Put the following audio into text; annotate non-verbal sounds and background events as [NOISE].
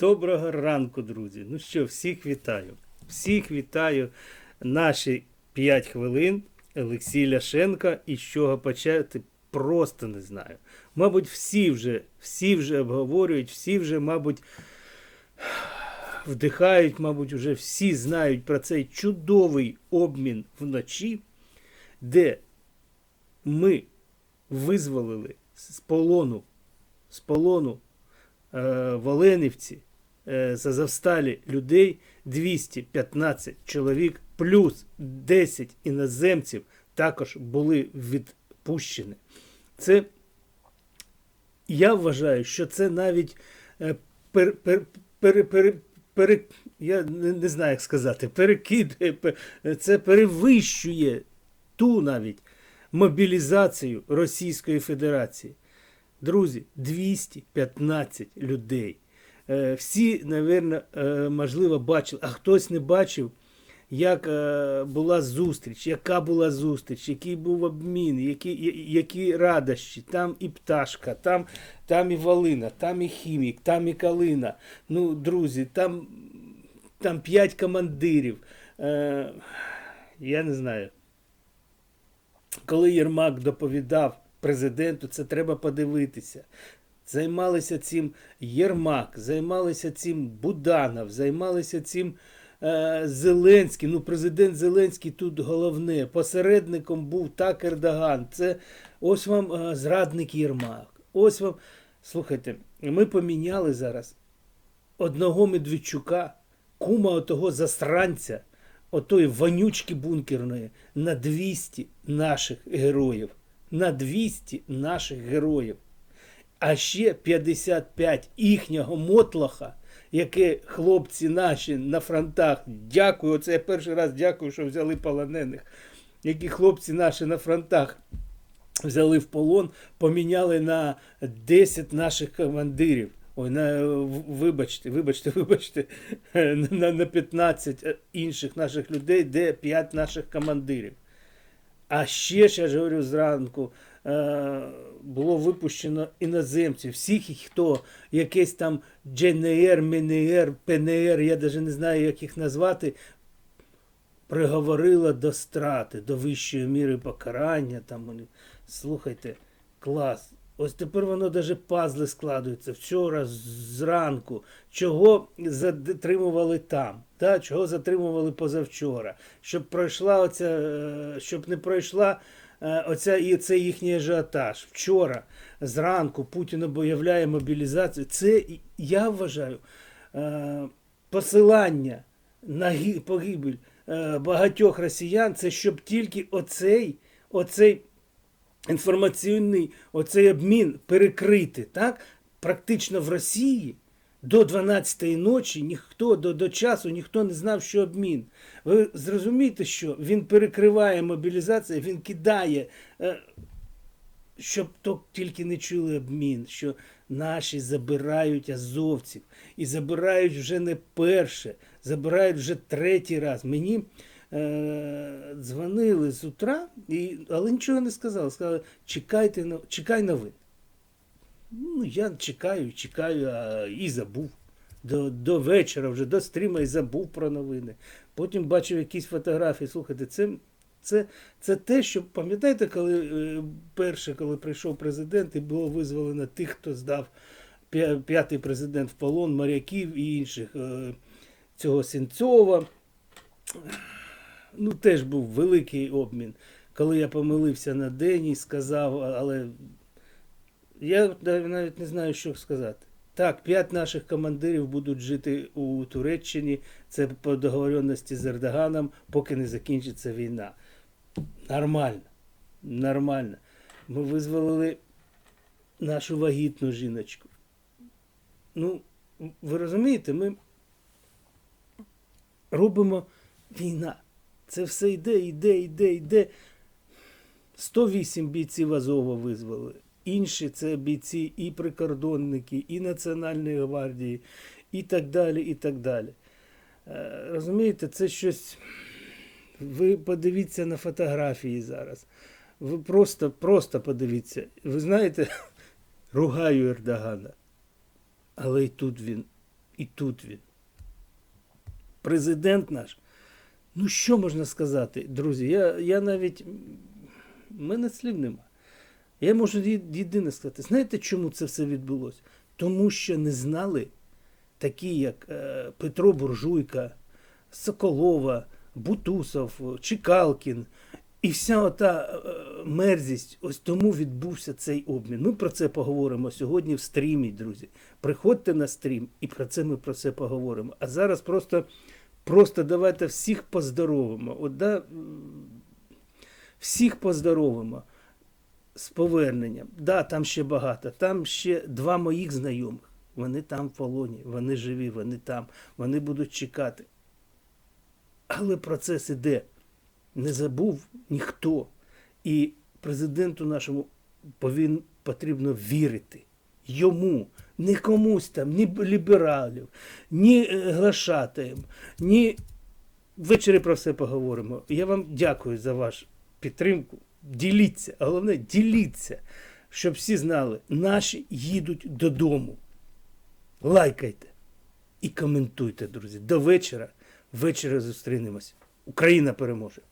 Доброго ранку, друзі. Ну що, всіх вітаю. Всіх вітаю. Наші 5 хвилин. Олексій Ляшенко. І з чого почати, просто не знаю. Мабуть, всі вже, всі вже обговорюють, всі вже, мабуть, вдихають, мабуть, вже всі знають про цей чудовий обмін вночі, де ми визволили з полону, з полону е, в Оленівці е, за завсталі людей 215 чоловік, плюс 10 іноземців також були відпущені. Це я вважаю, що це навіть е, пер, пер, пер, пер, я не, знаю, як сказати, перекидує, це перевищує ту навіть мобілізацію Російської Федерації. Друзі, 215 людей. Е, Всі, напевно, можливо, бачили, а хтось не бачив, як е, була зустріч, яка була зустріч, який був обмін, які, які радощі. Там і пташка, там, там і Волина, там і хімік, там і калина. Ну, друзі, там, там п'ять командирів. Е, Я не знаю коли Єрмак доповідав президенту, це треба подивитися. Займалися цим Єрмак, займалися цим Буданов, займалися цим е, Зеленський. Ну, президент Зеленський тут головне. Посередником був так Ердоган. Це ось вам е, зрадник Єрмак. Ось вам. Слухайте, ми поміняли зараз одного Медведчука, кума отого засранця, отої вонючки бункерної, на 200 наших героїв. На 200 наших героїв. А ще 55 їхнього мотлаха, яке хлопці наші на фронтах. Дякую. Оце я перший раз дякую, що взяли полонених. Які хлопці наші на фронтах взяли в полон, поміняли на 10 наших командирів. Ой, на, вибачте, вибачте, [LAUGHS] вибачте, на, на 15 інших наших людей, де 5 наших командирів. А ще ж я ж говорю зранку, було випущено іноземців, всіх, хто якесь там ДНР, МНР, ПНР, я навіть не знаю, як їх назвати, приговорила до страти, до вищої міри покарання. Там, слухайте, клас. Ось тепер воно навіть пазли складуються. Вчора зранку. Чого затримували там? Та? Чого затримували позавчора? Щоб пройшла оця, е, щоб не пройшла е, оця і цей їхній ажіотаж. Вчора зранку Путін об'являє мобілізацію. Це я вважаю е, посилання на погибель е, багатьох росіян. Це щоб тільки оцей, оцей інформаційний оцей обмін перекрити. Так? Практично в Росії до 12-ї ночі ніхто до, до часу ніхто не знав, що обмін. Ви зрозумієте, що він перекриває мобілізацію, він кидає, е, щоб то тільки не чули обмін, що наші забирають азовців і забирають вже не перше, забирають вже третій раз. Мені е, дзвонили з утра, і, але нічого не сказали. Сказали, чекайте чекай новин. Ну, я чекаю, чекаю, а і забув. До, до вечора, вже до стріма і забув про новини. Потім бачив якісь фотографії. Слухайте, це, це, це те, що пам'ятаєте, коли е, перше, коли прийшов президент, і було визволено тих, хто здав п'ятий президент в полон, моряків і інших. е, Цього Сінцова. Ну, теж був великий обмін. Коли я помилився на день і сказав, але я навіть не знаю, що сказати. Так, п'ять наших командирів будуть жити у Туреччині. Це по договоренності з Ердоганом, поки не закінчиться війна. Нормально. Нормально. Ми визволили нашу вагітну жіночку. Ну, ви розумієте, ми робимо війна. Це все йде, йде, йде, йде. 108 бійців Азова визвали. Інші це бійці і прикордонники, і Національної гвардії, і так далі, і так далі. Е, Розумієте, це щось. Ви подивіться на фотографії зараз. Ви просто, просто подивіться. Ви знаєте, [LAUGHS] ругаю Ердогана. Але і тут він І тут він. Президент наш. Ну, що можна сказати, друзі? Я, я навіть. Мене слів нема. Я можу єдине сказати. Знаєте, чому це все відбулося? Тому що не знали такі, як е, Петро Буржуйка, Соколова, Бутусов, Чекалкін. І вся ота е, мерзість, ось тому відбувся цей обмін. Ми про це поговоримо сьогодні в стрімі, друзі. Приходьте на стрім, і про це ми про це поговоримо. А зараз просто, просто давайте всіх поздоровимо. От, да, всіх поздоровимо з поверненням. Да, там ще багато. Там ще два моїх знайомих. Вони там в полоні, вони живі, вони там, вони будуть чекати. Але процес іде. Не забув ніхто. І президенту нашому повин, потрібно вірити. Йому, не комусь там, ні лібералів, ні е, глашатаєм, ні. Ввечері про все поговоримо. Я вам дякую за вашу підтримку. Діліться, головне, діліться, щоб всі знали, наші їдуть додому. Лайкайте і коментуйте, друзі. До вечора. Ввечері зустрінемось. Україна переможе.